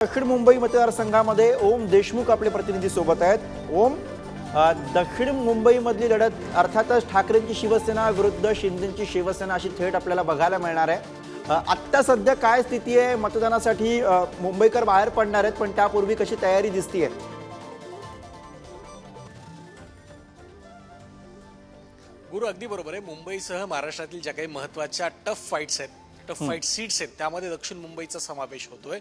दक्षिण मुंबई मतदारसंघामध्ये ओम देशमुख आपले प्रतिनिधी सोबत आहेत. ओम दक्षिण मुंबईमधली लढत अर्थातच ठाकरेंची शिवसेना विरुद्ध शिंदेची शिवसेना अशी थेट आपल्याला बघायला मिळणार आहे. आत्ता सध्या काय स्थिती आहे? मतदानासाठी मुंबईकर बाहेर पडणार आहेत पण त्यापूर्वी कशी तयारी दिसतीये? गुरु अगदी बरोबर आहे. मुंबईसह महाराष्ट्रातील ज्या काही महत्त्वाच्या टफ फाईट्स आहेत टफ फाईट सीट्स आहेत. त्यामध्ये दक्षिण मुंबईचा समावेश होतोय.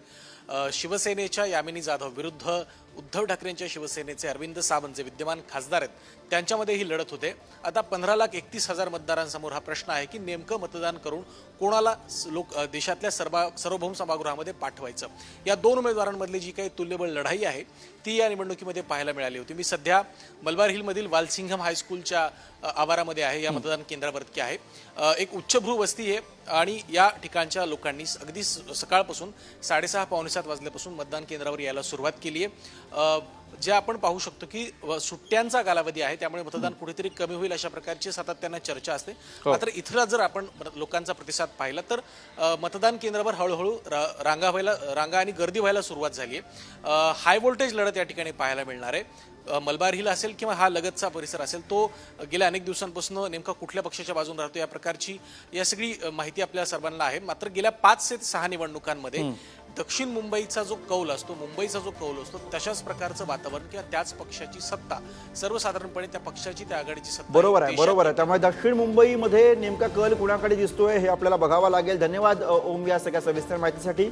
शिवसेनेच्या यामिनी जाधव विरुद्ध उद्धव ठाकरेंच्या शिवसेनेचे अरविंद सावंत जे विद्यमान खासदार आहेत त्यांच्यामध्ये ही लढत होते. आता पंधरा लाख एकतीस हजार मतदारांसमोर हा प्रश्न आहे की नेमकं मतदान करून कोणाला लोक देशातल्या सर्व सार्वभौम सभागृहामध्ये पाठवायचं? या दोन उमेदवारांमधली जी काही तुल्यबळ लढाई आहे ती या निवडणुकीमध्ये पाहायला मिळाली होती. मी सध्या मलबार हिलमधील वालसिंघम हायस्कूलच्या आवारामध्ये आहे या मतदान केंद्रावरती आहे. एक उच्चभ्रू वस्ती आहे आणि या ठिकाणच्या लोकांनी अगदी सकाळपासून साडेसहा पावणेसात वाजल्यापासून मतदान केंद्रावर यायला सुरुवात केली आहे. जे आपण पाहू शकतो की सुट्ट्यांचा कालावधी आहे त्यामुळे मतदान कुठेतरी कमी होईल अशा प्रकारची सातत्यानं चर्चा असते. मात्र इथला जर आपण लोकांचा प्रतिसाद पाहिला तर मतदान केंद्रावर हळूहळू रा- रांगा व्हायला रांगा आणि गर्दी व्हायला सुरुवात झाली आहे. हाय व्होल्टेज लढत या ठिकाणी पाहायला मिळणार आहे. मलबार हिल असेल किंवा हा लगतचा परिसर असेल तो गेल्या अनेक दिवसांपासून नेमका कुठल्या पक्षाच्या बाजून राहतो या प्रकारची या सगळी माहिती आपल्या सर्वांना आहे. मात्र गेल्या पाच ते सहा निवडणुकांमध्ये दक्षिण मुंबईचा जो कौल असतो मुंबईचा जो कौल असतो तशाच प्रकारचं वातावरण किंवा त्याच पक्षाची सत्ता सर्वसाधारणपणे त्या पक्षाची त्या आघाडीची सत्ता बरोबर आहे बरोबर आहे. त्यामुळे दक्षिण मुंबईमध्ये नेमका कल कुणाकडे दिसतोय हे आपल्याला बघावं लागेल. धन्यवाद ओम या सगळ्या सविस्तर माहितीसाठी.